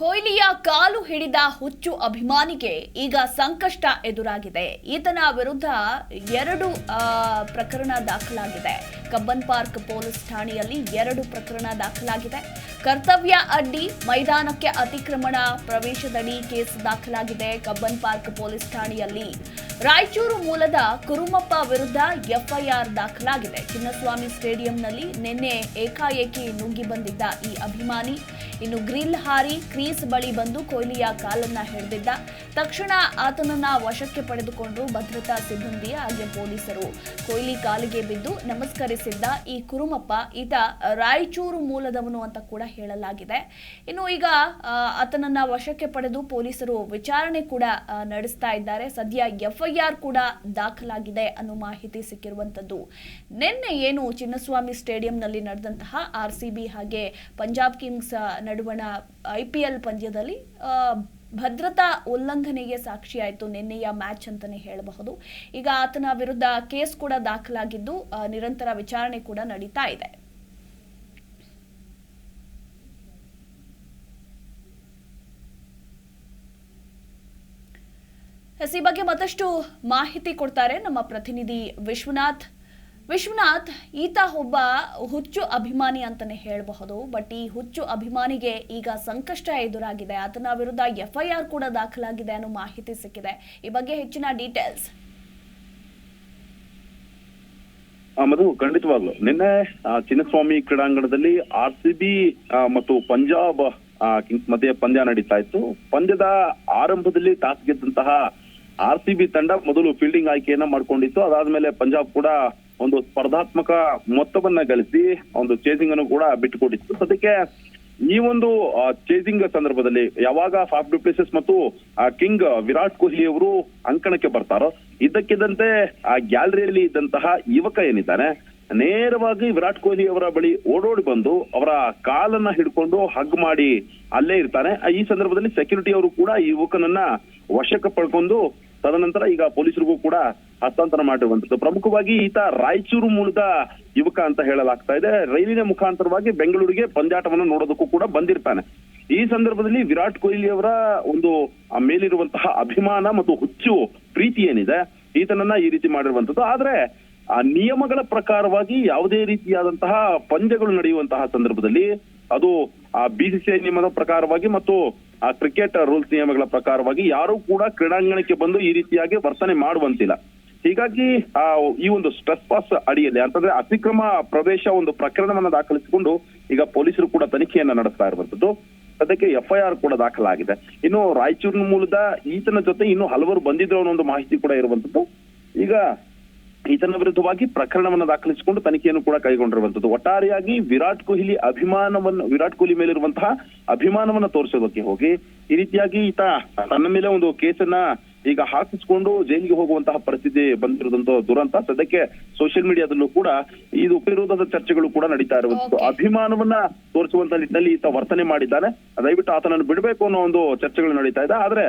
ಕೊಹ್ಲಿಯ ಕಾಲು ಹಿಡಿದ ಹುಚ್ಚು ಅಭಿಮಾನಿಗೆ ಈಗ ಸಂಕಷ್ಟ ಎದುರಾಗಿದೆ. ಈತನ ವಿರುದ್ಧ ಎರಡು ಪ್ರಕರಣ ದಾಖಲಾಗಿದೆ. ಕಬ್ಬನ್ ಪಾರ್ಕ್ ಪೊಲೀಸ್ ಠಾಣೆಯಲ್ಲಿ ಎರಡು ಪ್ರಕರಣ ದಾಖಲಾಗಿದೆ. ಕರ್ತವ್ಯ ಅಡ್ಡಿ, ಮೈದಾನಕ್ಕೆ ಅತಿಕ್ರಮಣ ಪ್ರವೇಶದಡಿ ಕೇಸ್ ದಾಖಲಾಗಿದೆ ಕಬ್ಬನ್ ಪಾರ್ಕ್ ಪೊಲೀಸ್ ಠಾಣೆಯಲ್ಲಿ. ರಾಯಚೂರು ಮೂಲದ ಕುರುಮಪ್ಪ ವಿರುದ್ಧ ಎಫ್ಐಆರ್ ದಾಖಲಾಗಿದೆ. ಚಿನ್ನಸ್ವಾಮಿ ಸ್ಟೇಡಿಯಂನಲ್ಲಿ ನಿನ್ನೆ ಏಕಾಏಕಿ ನುಗ್ಗಿ ಬಂದಿದ್ದ ಈ ಅಭಿಮಾನಿ. ಇನ್ನು ಗ್ರಿಲ್ ಹಾರಿ ಕ್ರೀಸ್ ಬಳಿ ಬಂದು ಕೊಹ್ಲಿಯ ಕಾಲನ್ನ ಹಿಡಿದಿದ್ದ. ತಕ್ಷಣ ಆತನನ್ನ ವಶಕ್ಕೆ ಪಡೆದುಕೊಂಡು ಭದ್ರತಾ ಸಿಬ್ಬಂದಿ ಹಾಗೆ ಪೊಲೀಸರು ಕೊಹ್ಲಿ ಕಾಲಿಗೆ ಬಿದ್ದು ನಮಸ್ಕರಿಸಿದ್ದ ಈ ಕುರುಮಪ್ಪ, ಈತ ರಾಯಚೂರು ಮೂಲದವನು ಅಂತ ಕೂಡ ಹೇಳಲಾಗಿದೆ. ಇನ್ನು ಈಗ ಆತನನ್ನ ವಶಕ್ಕೆ ಪಡೆದು ಪೊಲೀಸರು ವಿಚಾರಣೆ ಕೂಡ ನಡೆಸ್ತಾ ಇದ್ದಾರೆ. ಸದ್ಯ ಎಫ್ಐಆರ್ ಕೂಡ ದಾಖಲಾಗಿದೆ ಅನ್ನೋ ಮಾಹಿತಿ ಸಿಕ್ಕಿರುವಂತದ್ದು ನಿನ್ನೆ ಏನು ಚಿನ್ನಸ್ವಾಮಿ ಸ್ಟೇಡಿಯಂನಲ್ಲಿ ನಡೆದಂತಹ ಆರ್ ಸಿ ಬಿ ಹಾಗೆ ಪಂಜಾಬ್ ಕಿಂಗ್ಸ್ ನಡುವಣ ಐ ಪಿ ಎಲ್ ಪಂದ್ಯದಲ್ಲಿ ಭದ್ರತಾ ಉಲ್ಲಂಘನೆಗೆ ಸಾಕ್ಷಿಯಾಯಿತು ನಿನ್ನೆಯ ಮ್ಯಾಚ್ ಅಂತಾನೆ ಹೇಳಬಹುದು. ಈಗ ಆತನ ವಿರುದ್ಧ ಕೇಸ್ ಕೂಡ ದಾಖಲಾಗಿದ್ದು ನಿರಂತರ ವಿಚಾರಣೆ ಕೂಡ ನಡೀತಾ ಇದೆ. ಎಸ್, ಈ ಬಗ್ಗೆ ಮತ್ತಷ್ಟು ಮಾಹಿತಿ ಕೊಡ್ತಾರೆ ನಮ್ಮ ಪ್ರತಿನಿಧಿ ವಿಶ್ವನಾಥ್. ವಿಶ್ವನಾಥ್ ಈತ ಒಬ್ಬ ಹುಚ್ಚು ಅಭಿಮಾನಿ ಅಂತಾನೆ ಹೇಳಬಹುದು ಬಟ್ ಈ ಹುಚ್ಚು ಅಭಿಮಾನಿಗೆ ಈಗ ಸಂಕಷ್ಟ ಎದುರಾಗಿದೆ. ಆತನ ವಿರುದ್ಧ ಎಫ್ಐಆರ್ ಕೂಡ ದಾಖಲಾಗಿದೆ ಅನ್ನೋ ಮಾಹಿತಿ ಸಿಕ್ಕಿದೆ. ಈ ಬಗ್ಗೆ ಹೆಚ್ಚಿನ ಡೀಟೇಲ್ಸ್. ಮಧು ಖಂಡಿತವಾಗ್ಲು. ನಿನ್ನೆ ಚಿನ್ನಸ್ವಾಮಿ ಕ್ರೀಡಾಂಗಣದಲ್ಲಿ ಆರ್ ಸಿ ಬಿ ಮತ್ತು ಪಂಜಾಬ್ ಕಿಂಗ್ಸ್ ಮಧ್ಯೆ ಪಂದ್ಯ ನಡೀತಾ ಇತ್ತು. ಪಂದ್ಯದ ಆರಂಭದಲ್ಲಿ ಟಾಸ್ ಗೆದ್ದಂತಹ ಆರ್ ಸಿ ಬಿ ತಂಡ ಮೊದಲು ಫೀಲ್ಡಿಂಗ್ ಆಯ್ಕೆಯನ್ನ ಮಾಡ್ಕೊಂಡಿತ್ತು. ಅದಾದ್ಮೇಲೆ ಪಂಜಾಬ್ ಕೂಡ ಒಂದು ಸ್ಪರ್ಧಾತ್ಮಕ ಮೊತ್ತವನ್ನ ಗಳಿಸಿ ಒಂದು ಚೇಸಿಂಗ್ ಅನ್ನು ಕೂಡ ಬಿಟ್ಟುಕೊಟ್ಟಿತ್ತು. ಅದಕ್ಕೆ ಈ ಒಂದು ಚೇಸಿಂಗ್ ಸಂದರ್ಭದಲ್ಲಿ ಯಾವಾಗ ಫಾಫ್ ಡುಪ್ಲಿಸಸ್ ಮತ್ತು ಕಿಂಗ್ ವಿರಾಟ್ ಕೊಹ್ಲಿ ಅವರು ಅಂಕಣಕ್ಕೆ ಬರ್ತಾರೋ, ಇದಕ್ಕಿದ್ದಂತೆ, ಆ ಗ್ಯಾಲರಿಯಲ್ಲಿ ಇದ್ದಂತಹ ಯುವಕ ಏನಿದ್ದಾನೆ, ನೇರವಾಗಿ ವಿರಾಟ್ ಕೊಹ್ಲಿ ಅವರ ಬಳಿ ಓಡೋಡಿ ಬಂದು ಅವರ ಕಾಲನ್ನ ಹಿಡ್ಕೊಂಡು ಹಗ್ ಮಾಡಿ ಅಲ್ಲೇ ಇರ್ತಾನೆ. ಈ ಸಂದರ್ಭದಲ್ಲಿ ಸೆಕ್ಯೂರಿಟಿ ಅವರು ಕೂಡ ಈ ಯುವಕನನ್ನ ವಶಕ್ಕೆ ಪಡ್ಕೊಂಡು ತದನಂತರ ಈಗ ಪೊಲೀಸರಿಗೂ ಕೂಡ ಹಸ್ತಾಂತರ ಮಾಡಿರುವಂತದ್ದು ಪ್ರಮುಖವಾಗಿ ಈತ ರಾಯಚೂರು ಮೂಲದ ಯುವಕ ಅಂತ ಹೇಳಲಾಗ್ತಾ ಇದೆ. ರೈಲಿನ ಮುಖಾಂತರವಾಗಿ ಬೆಂಗಳೂರಿಗೆ ಪಂದ್ಯಾಟವನ್ನು ನೋಡೋದಕ್ಕೂ ಕೂಡ ಬಂದಿರ್ತಾನೆ. ಈ ಸಂದರ್ಭದಲ್ಲಿ ವಿರಾಟ್ ಕೊಹ್ಲಿ ಅವರ ಒಂದು ಮೇಲಿರುವಂತಹ ಅಭಿಮಾನ ಮತ್ತು ಹುಚ್ಚು ಪ್ರೀತಿ ಏನಿದೆ, ಈತನನ್ನ ಈ ರೀತಿ ಮಾಡಿರುವಂತದ್ದು ಆದ್ರೆ, ಆ, ನಿಯಮಗಳ ಪ್ರಕಾರವಾಗಿ ಯಾವುದೇ ರೀತಿಯಾದಂತಹ ಪಂದ್ಯಗಳು ನಡೆಯುವಂತಹ ಸಂದರ್ಭದಲ್ಲಿ ಅದು, ಆ ಬಿಸಿಸಿಐ ನಿಯಮದ ಪ್ರಕಾರವಾಗಿ ಮತ್ತು ಆ ಕ್ರಿಕೆಟ್ ರೂಲ್ಸ್ ನಿಯಮಗಳ ಪ್ರಕಾರವಾಗಿ ಯಾರು ಕೂಡ ಕ್ರೀಡಾಂಗಣಕ್ಕೆ ಬಂದು ಈ ರೀತಿಯಾಗಿ ವರ್ತನೆ ಮಾಡುವಂತಿಲ್ಲ. ಹೀಗಾಗಿ ಆ ಈ ಒಂದು ಸ್ಟ್ರೆಸ್ ಪಾಸ್ ಅಡಿಯಲ್ಲಿ ಅಂತಂದ್ರೆ ಅತಿಕ್ರಮ ಪ್ರವೇಶ ಒಂದು ಪ್ರಕರಣವನ್ನ ದಾಖಲಿಸಿಕೊಂಡು ಈಗ ಪೊಲೀಸರು ಕೂಡ ತನಿಖೆಯನ್ನ ನಡೆಸ್ತಾ ಇರುವಂತದ್ದು. ಸದ್ಯಕ್ಕೆ ಎಫ್ಐಆರ್ ಕೂಡ ದಾಖಲಾಗಿದೆ. ಇನ್ನು ರಾಯಚೂರಿನ ಮೂಲದ ಈತನ ಜೊತೆ ಇನ್ನು ಹಲವರು ಬಂದಿದ್ರು ಅನ್ನೋ ಒಂದು ಮಾಹಿತಿ ಕೂಡ ಇರುವಂತದ್ದು. ಈಗ ಈತನ ವಿರುದ್ಧವಾಗಿ ಪ್ರಕರಣವನ್ನ ದಾಖಲಿಸಿಕೊಂಡು ತನಿಖೆಯನ್ನು ಕೂಡ ಕೈಗೊಂಡಿರುವಂತದ್ದು ಒಟ್ಟಾರೆಯಾಗಿ ವಿರಾಟ್ ಕೊಹ್ಲಿ ಅಭಿಮಾನವನ್ನು, ವಿರಾಟ್ ಕೊಹ್ಲಿ ಮೇಲಿರುವಂತಹ ಅಭಿಮಾನವನ್ನ ತೋರಿಸೋದಕ್ಕೆ ಹೋಗಿ, ಈ ರೀತಿಯಾಗಿ ಈತ ತನ್ನ ಮೇಲೆ ಒಂದು ಕೇಸನ್ನ ಈಗ ಹಾಕಿಸಿಕೊಂಡು ಜೈಲಿಗೆ ಹೋಗುವಂತಹ ಪರಿಸ್ಥಿತಿ ಬಂದಿರುವಂತಹ ದುರಂತ. ಸದ್ಯಕ್ಕೆ ಸೋಷಿಯಲ್ ಮೀಡಿಯಾದಲ್ಲೂ ಕೂಡ ಇದು ಉಪವಿರೋಧದ ಚರ್ಚೆಗಳು ಕೂಡ ನಡೀತಾ ಇರುವಂತದ್ದು. ಅಭಿಮಾನವನ್ನ ತೋರಿಸುವಂತ ನಿಟ್ಟಿನಲ್ಲಿ ಈತ ವರ್ತನೆ ಮಾಡಿದ್ದಾನೆ. ದಯವಿಟ್ಟು ಆತನನ್ನು ಬಿಡಬೇಕು ಅನ್ನೋ ಒಂದು ಚರ್ಚೆಗಳು ನಡೀತಾ ಇದೆ. ಆದ್ರೆ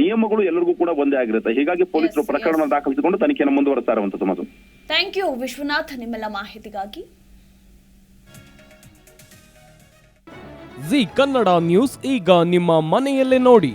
ನಿಯಮಗಳು ಎಲ್ಲರಿಗೂ ಕೂಡ ಒಂದೇ ಆಗಿರುತ್ತೆ. ಹೀಗಾಗಿ ಪೊಲೀಸರು ಪ್ರಕರಣ ದಾಖಲಿಸಿಕೊಂಡು ತನಿಖೆಯನ್ನು ಮುಂದುವರೆಸ್ತಾ ಇರುವಂತದ್ದು ಮಧು ಥ್ಯಾಂಕ್ ಯು ವಿಶ್ವನಾಥ್. ನಿಮ್ಮೆಲ್ಲ ಮಾಹಿತಿಗಾಗಿ. ಜಿ ಕನ್ನಡ ನ್ಯೂಸ್ ಈಗ ನಿಮ್ಮ ಮನೆಯಲ್ಲೇ ನೋಡಿ.